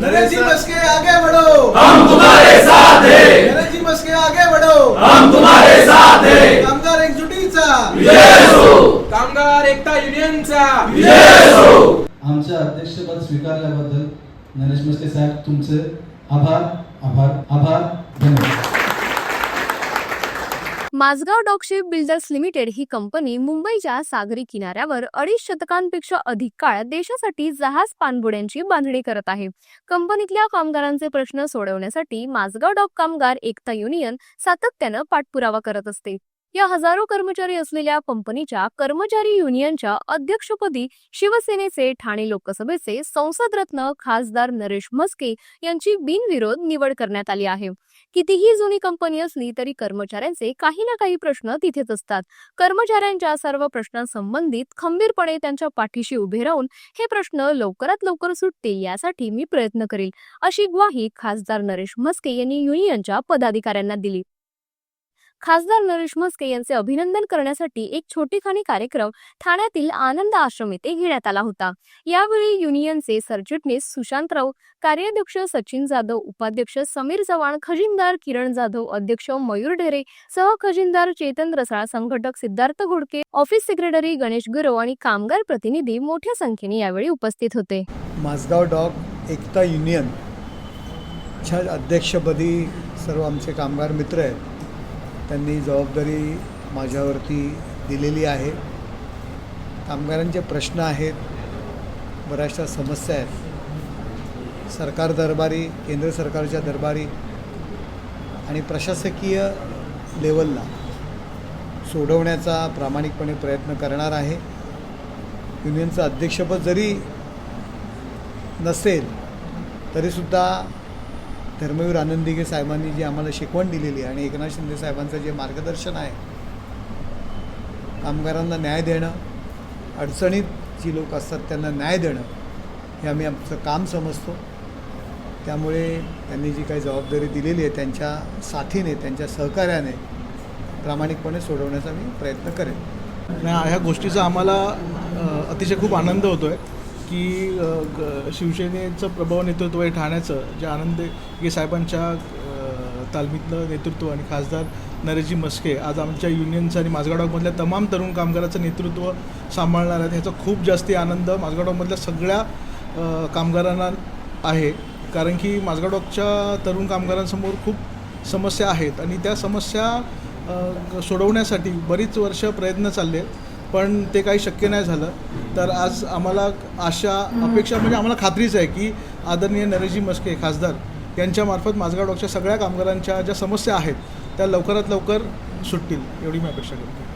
नरेश जी बस के आगे बढ़ो। हम तुम्हारे साथ हैं। नरेश जी बस के आगे बढ़ो। हम तुम्हारे साथ हैं। कामगार एकजुटीचा। विजय असो कामगार एकता युनियनचा। विजय असो आमचं अध्यक्षपद स्वीकारल्याबद्दल नरेश मस्के साहेब तुमचे आभार आभार आभार. Mazagon dock ship builders limited ही कंपनी मुंबईच्या सागरी किनाऱ्यावर अडीच शतकांपेक्षा अधिक काळ देशासाठी जहाज पाणबुड्यांची बांधणी करत आहे. कंपनीतल्या कामगारांचे प्रश्न सोडवण्यासाठी माझगाव डॉक कामगार एकता युनियन सातत्यानं पाठपुरावा करत असते. या हजारो कर्मचारी असलेल्या कंपनीच्या कर्मचारी युनियनच्या अध्यक्षपदी शिवसेनेचे ठाणे लोकसभेचे संसदरत्न खासदार नरेश म्हस्के यांची बिनविरोध निवड करण्यात आली आहे. कितीही जुनी कंपनी असली तरी कर्मचाऱ्यांचे काही ना काही प्रश्न तिथेच असतात. कर्मचाऱ्यांच्या सर्व प्रश्नांसंबंधित खंबीरपणे त्यांच्या पाठीशी उभे राहून हे प्रश्न लवकरात लवकर सुटतील यासाठी मी प्रयत्न करेल अशी ग्वाही खासदार नरेश म्हस्के यांनी युनियनच्या पदाधिकाऱ्यांना दिली. खासदार नरेश म्हस्के यांचे अभिनंदन करण्यासाठी एक छोटीखानी कार्यक्रम ठाण्यातील आनंद आश्रम येथे घेण्यात आला होता. यावेळी युनियनचे सरचिटणीस सुशांतराव कार्याध्यक्ष सचिन जाधव उपाध्यक्ष समीर चव्हाण खजिनदार किरण जाधव अध्यक्ष मयूर ढेरे सह खजिनदार चेतन रसाळ संघटक सिद्धार्थ घोडके ऑफिस सेक्रेटरी गणेश गुरव आणि कामगार प्रतिनिधी मोठ्या संख्येने यावेळी उपस्थित होते. माझगाव डॉग एकता युनियन च्या अध्यक्षपदी सर्व आमचे कामगार मित्र आहेत. त्यांनी जबाबदारी माझ्यावरती दिलेली आहे. कामगारांचे प्रश्न आहेत. बऱ्याचशा समस्या आहेत. सरकार दरबारी केंद्र सरकारच्या दरबारी आणि प्रशासकीय लेवलला सोडवण्याचा प्रामाणिकपणे प्रयत्न करणार आहे. युनियनचं अध्यक्षपद जरी नसेल तरीसुद्धा धर्मवीर आनंदिगे साहेबांनी जी आम्हाला शिकवण दिलेली आहे आणि एकनाथ शिंदे साहेबांचं जे मार्गदर्शन आहे कामगारांना न्याय देणं अडचणीत जी लोक असतात त्यांना न्याय देणं हे आम्ही आमचं काम समजतो. त्यामुळे त्यांनी जी काही जबाबदारी दिलेली आहे त्यांच्या साथीने त्यांच्या सहकार्याने प्रामाणिकपणे सोडवण्याचा मी प्रयत्न करेन. ह्या गोष्टीचा आम्हाला अतिशय खूप आनंद होतो आहे की ग- शिवसेनेचं प्रभाव नेतृत्व आहे ठाण्याचं जे आनंद गे साहेबांच्या तालमीतलं नेतृत्व आणि खासदार नरेशजी मस्के आज आमच्या युनियनचं आणि माझगावमधल्या तमाम तरुण कामगाराचं नेतृत्व सांभाळणार आहेत ह्याचा खूप जास्ती आनंद माझगावमधल्या सगळ्या कामगारांना आहे. कारण की माझगावच्या तरुण कामगारांसमोर खूप समस्या आहेत आणि त्या समस्या सोडवण्यासाठी बरीच वर्ष प्रयत्न चालले आहेत. पण ते काही शक्य नाही झालं. तर आज आम्हाला आशा अपेक्षा म्हणजे आम्हाला खात्रीच आहे की आदरणीय नरेशजी मस्के खासदार यांच्यामार्फत माझगाव डॉकच्या सगळ्या कामगारांच्या ज्या समस्या आहेत त्या लवकरात लवकर सुटतील एवढी मी अपेक्षा करतो.